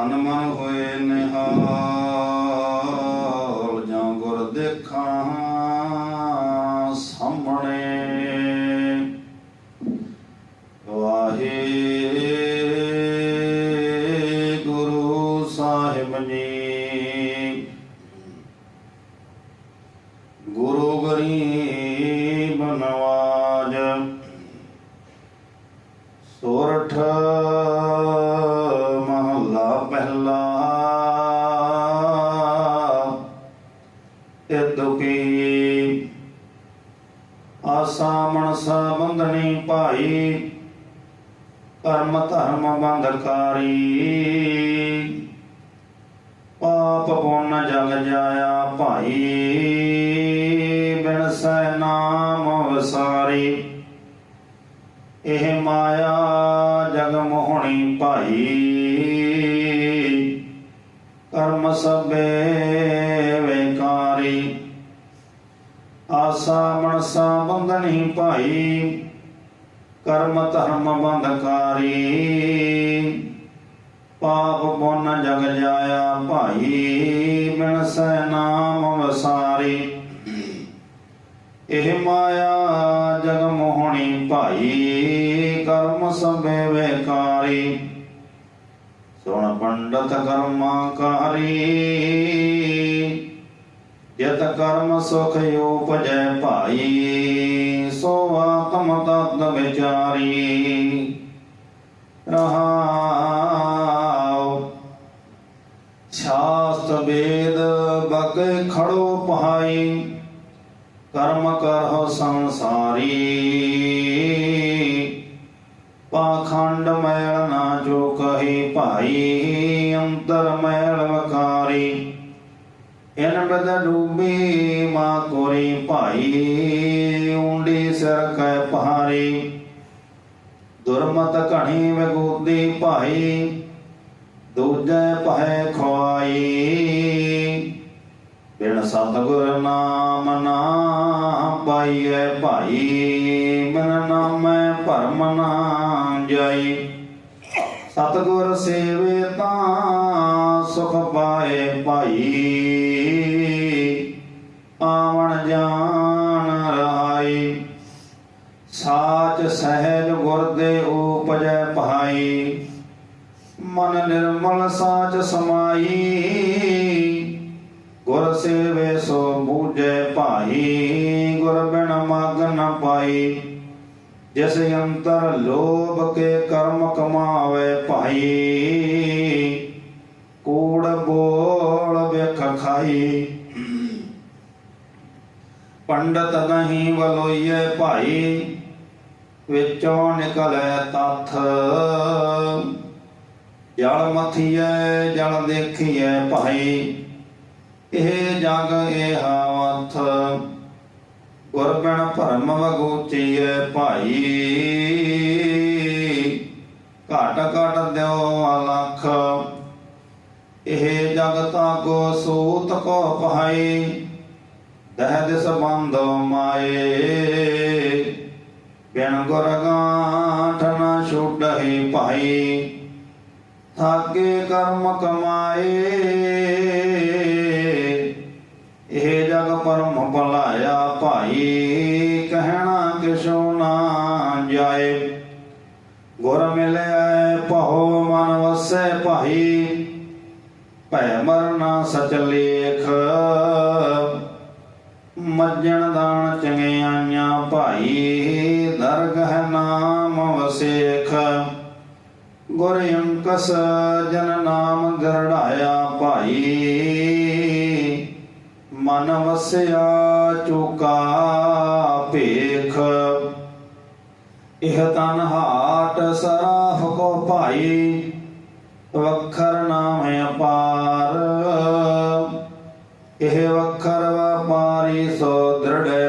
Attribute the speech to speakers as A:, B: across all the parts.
A: அன்னமான ਆਸਾ ਮਨਸਾ ਬੰਧਨੀ ਭਾਈ ਕਰਮ ਧਰਮ ਬੰਧਕਾਰੀ। ਪਾਪ ਪੁੰਨ ਜਗ ਜਾਇਆ ਭਾਈ, ਬਿਨ ਸੈ ਨਾਮ ਵਸਾਰੀ। ਇਹ ਮਾਇਆ ਜਗ ਮੋਹਣੀ ਭਾਈ ਕਰਮ ਸਭੇ ਆਸਾ ਮਨਸਾ ਬੰਧਨੀ ਭਾਈ, ਕਰਮ ਧਰਮ ਬੰਧਕਾਰੀ। ਪਾਪ ਪੁੰਨ ਜਗ ਜਾਇਆ ਭਾਈ, ਬਿਨ ਨਾਮ ਵਸਾਰੀ। ਇਹ ਮਾਇਆ ਜਗ ਮੋਹਣੀ ਭਾਈ, ਕਰਮ ਸਭੇ ਵੇਕਾਰੀ। ਸੁਣ ਪੰਡਤ ਕਰਮਾਕਾਰੀ ਯਤ ਕਰਮ ਸੁਖ ਉਪਜੈ ਭਾਈ ਸੋ ਆਤਮ ਤਤ ਵਿਚਾਰੀ। ਰਹਾਉ, ਸ਼ਾਸਤ ਵੇਦ ਬਗੇ ਖੜੋ ਪਹਾਈ, ਕਰਮ ਕਰਹੁ ਸੰਸਾਰੀ। ਪਾਖੰਡ ਮੈਲ ਨਾ ਜੋ ਕਹੀ ਭਾਈ, ਅੰਤਰ ਮੈਲ ਵਕਾਰੀ। ਇਨ ਬਦ ਡੂਬੀ ਮਾ ਕੋਰੀ ਭਾਈ, ਉਂਡੀ ਸਿਰ ਕੈ ਪਹਾਰੀ। ਦੁਰਮਤ ਘਣੀ ਵਿਗੂਦੀ ਭਾਈ, ਦੂਜੈ ਪਹਿ ਖਵਾਈ। ਬਿਨ ਸਤਿਗੁਰ ਨਾਮ ਨਾ ਪਾਈਐ ਭਾਈ, ਬਿਨ ਨਾਮੈ ਭਰਮ ਨਾ ਜਾਈ। ਸਤਿਗੁਰ ਸੇਵੇ ਤਾਂ ਸੁਖ ਪਾਏ ਭਾਈ। ਸਹਿਜ ਗੁਰ ਦੇ ਉਪਜੈ ਭਾਈ, ਮਨ ਨਿਰਮਲ ਸਾਚ ਸਮਾਈ। ਗੁਰ ਸੇਵੇ ਸੋ ਬੂਝੈ ਭਾਈ, ਗੁਰ ਬਿਨ ਮਗ ਨ ਪਾਈ। ਜਿਸ ਅੰਤਰ ਲੋਭ ਕੇ ਕਰਮ ਕਮਾਵੇ ਭਾਈ, ਕੂੜ ਬੋਲ ਵੇਖ ਖਾਈ। ਪੰਡਤ ਨਹੀਂ ਵਲੋਈਏ ਭਾਈ ਵਿੱਚੋਂ ਨਿਕਲੈ ਤੱਥ। ਜਲ ਮਥੀਐ ਜਲ ਦੇਖੀਐ ਭਾਈ, ਇਹ ਜਗ ਇਹ ਹਾਵਥ ਗੁਰ ਭਰਮ ਵਗੋਚੀਐ ਭਾਈ। ਘਟ ਘਟ ਦਿਓ ਅਲਖ। ਇਹ ਜਗ ਤਾਕੋ ਸੂਤ ਕੋ ਪਹਾਈ ਦਹ ਦਿਸ ਬੰਦ ਮਾਏ। ਬਿਨ ਗੁਰ ਗਾਠ ਨ ਛੁਡਹਿ ਭਾਈ। ਥਾਕੇ ਕਰਮ ਕਮਾਏ। ਇਹ ਜਗ ਪਰਮ ਭਲਾਇਆ ਭਾਈ। ਕਹਿਣਾ ਕਿਛੋ ਨਾ ਜਾਏ। ਗੁਰ ਮਿਲਿਆ ਪਹੋ ਮਨ ਵਸੈ ਭਾਈ। ਭੈ ਮਰਨਾ ਸਚ ਲੇਖ। ਮੱਜਣ ਦਾਨ ਚੰਗਿਆਈਆਂ ਭਾਈ ਦਰਗਹ ਨਾਮ ਵਸੇਖ। ਗੁਰ ਅੰਕਸ ਜਨ ਨਾਮ ਗਰੜਾਇਆ ਭਾਈ। ਮਨ ਵਸਿਆ ਚੁਕਾ ਭੇਖ। ਇਹ ਤਨ ਹਾਟ ਸਰਾਫ ਕੋ ਭਾਈ। ਵਖਰ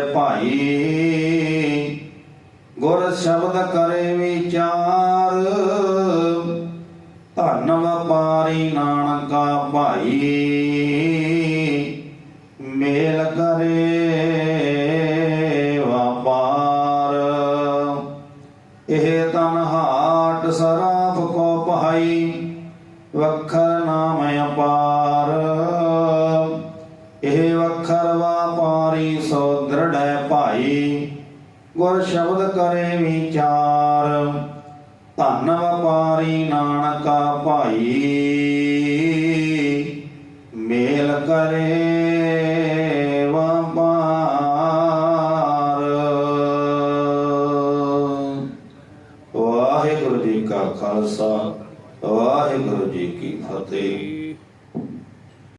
A: ਭਾਈ। ਗੁਰ ਸ਼ਬਦ ਕਰੇ ਵਿਚਾਰ। ਧਨ ਵਪਾਰੀ ਨਾਨਕਾ ਭਾਈ। ਮੇਲ ਕਰੇ ਵਪਾਰੀ ਸੋ ਦ੍ਰਿੜੈ ਭਾਈ ਗੁਰ ਸ਼ਬਦ ਕਰੇ ਵਿਚਾਰ। ਧਨ ਵਪਾਰੀ ਨਾਨਕਾ ਭਾਈ ਮੇਲ ਕਰੇ